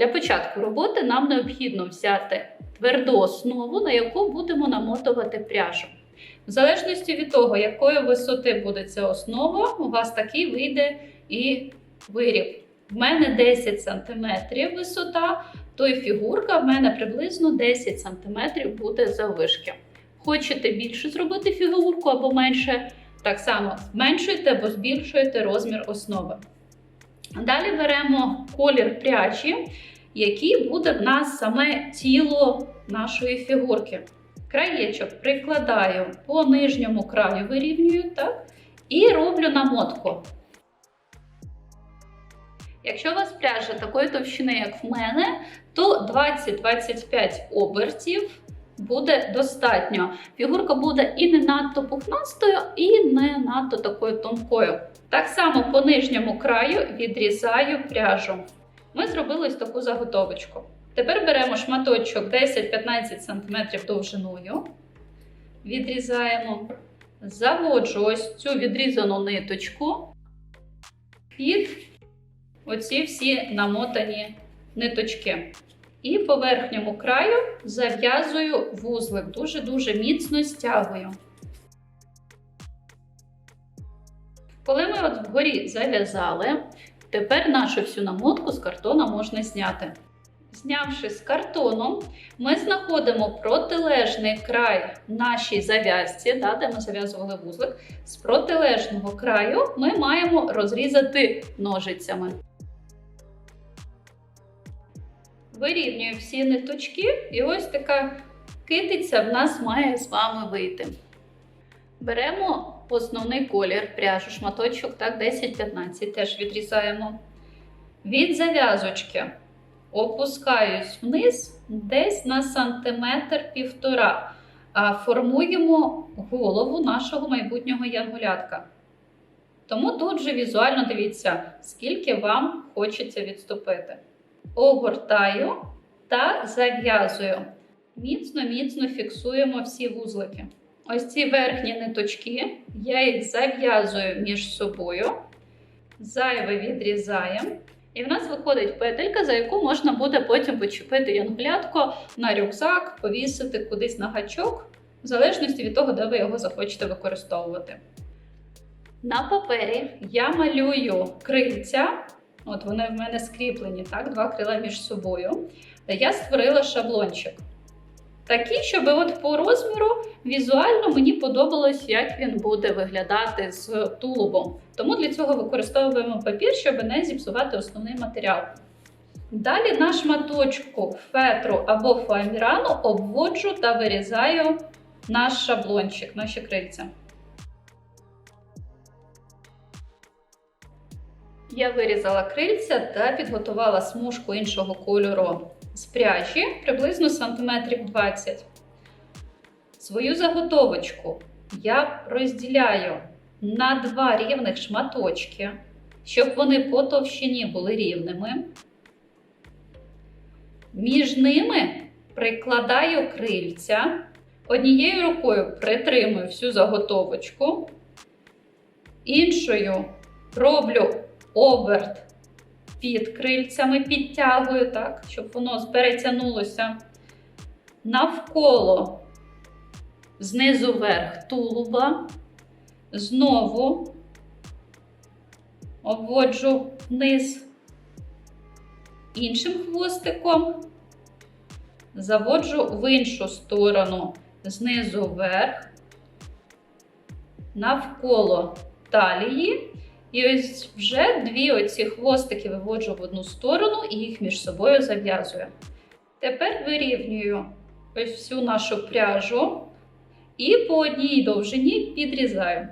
Для початку роботи нам необхідно взяти тверду основу, на яку будемо намотувати пряжу. В залежності від того, якої висоти буде ця основа, у вас такий вийде і виріб. В мене 10 см висота, то і фігурка в мене приблизно 10 см буде заввишки. Хочете більше зробити фігурку або менше, так само зменшуєте або збільшуєте розмір основи. Далі беремо колір пряжі, який буде в нас саме тіло нашої фігурки. Краєчок прикладаю по нижньому краю, вирівнюю так, і роблю намотку. Якщо у вас пряжа такої товщини, як в мене, то 20-25 обертів буде достатньо. Фігурка буде і не надто пухнастою, і не надто такою тонкою. Так само по нижньому краю відрізаю пряжу. Ми зробили ось таку заготовочку. Тепер беремо шматочок 10-15 см довжиною, відрізаємо, заводжу ось цю відрізану ниточку під оці всі намотані ниточки. І по верхньому краю зав'язую вузлик, дуже-дуже міцно стягую. Коли ми от вгорі зав'язали, тепер нашу всю намотку з картона можна зняти. Знявши з картону, ми знаходимо протилежний край нашій зав'язці, да, де ми зав'язували вузлик. З протилежного краю ми маємо розрізати ножицями. Вирівнюю всі ниточки, і ось така китиця в нас має з вами вийти. Беремо основний колір пряжу, шматочок, так, 10-15, теж відрізаємо. Від зав'язочки опускаюсь вниз десь на сантиметр півтора. Формуємо голову нашого майбутнього янголятка. Тому тут же візуально дивіться, скільки вам хочеться відступити. Огортаю та зав'язую. Міцно-міцно фіксуємо всі вузлики. Ось ці верхні ниточки, я їх зав'язую між собою, зайве відрізаємо. І в нас виходить петелька, за яку можна буде потім почепити янголятко на рюкзак, повісити кудись на гачок, в залежності від того, де ви його захочете використовувати. На папері я малюю крильця, от вони в мене скріплені, так, два крила між собою. Я створила шаблончик. Такий, щоб от по розміру візуально мені подобалось, як він буде виглядати з тулубом. Тому для цього використовуємо папір, щоб не зіпсувати основний матеріал. Далі на шматочку фетру або фоамірану обводжу та вирізаю наш шаблончик, наші крильця. Я вирізала крильця та підготувала смужку іншого кольору з пряжі приблизно сантиметрів 20. Свою заготовочку я розділяю на два рівних шматочки, щоб вони по товщині були рівними. Між ними прикладаю крильця, однією рукою притримую всю заготовочку, іншою роблю оберт під крильцями, підтягую, так, щоб воно перетягнулося навколо. Знизу вверх тулуба, знову обводжу вниз іншим хвостиком, заводжу в іншу сторону. Знизу вверх, навколо талії. І ось вже дві оці хвостики виводжу в одну сторону і їх між собою зав'язую. Тепер вирівнюю ось всю нашу пряжу і по одній довжині підрізаю.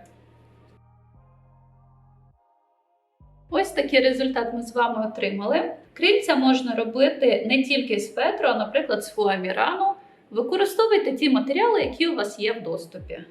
Ось такий результат ми з вами отримали. Крильця можна робити не тільки з фетру, а, наприклад, з фуамірану. Використовуйте ті матеріали, які у вас є в доступі.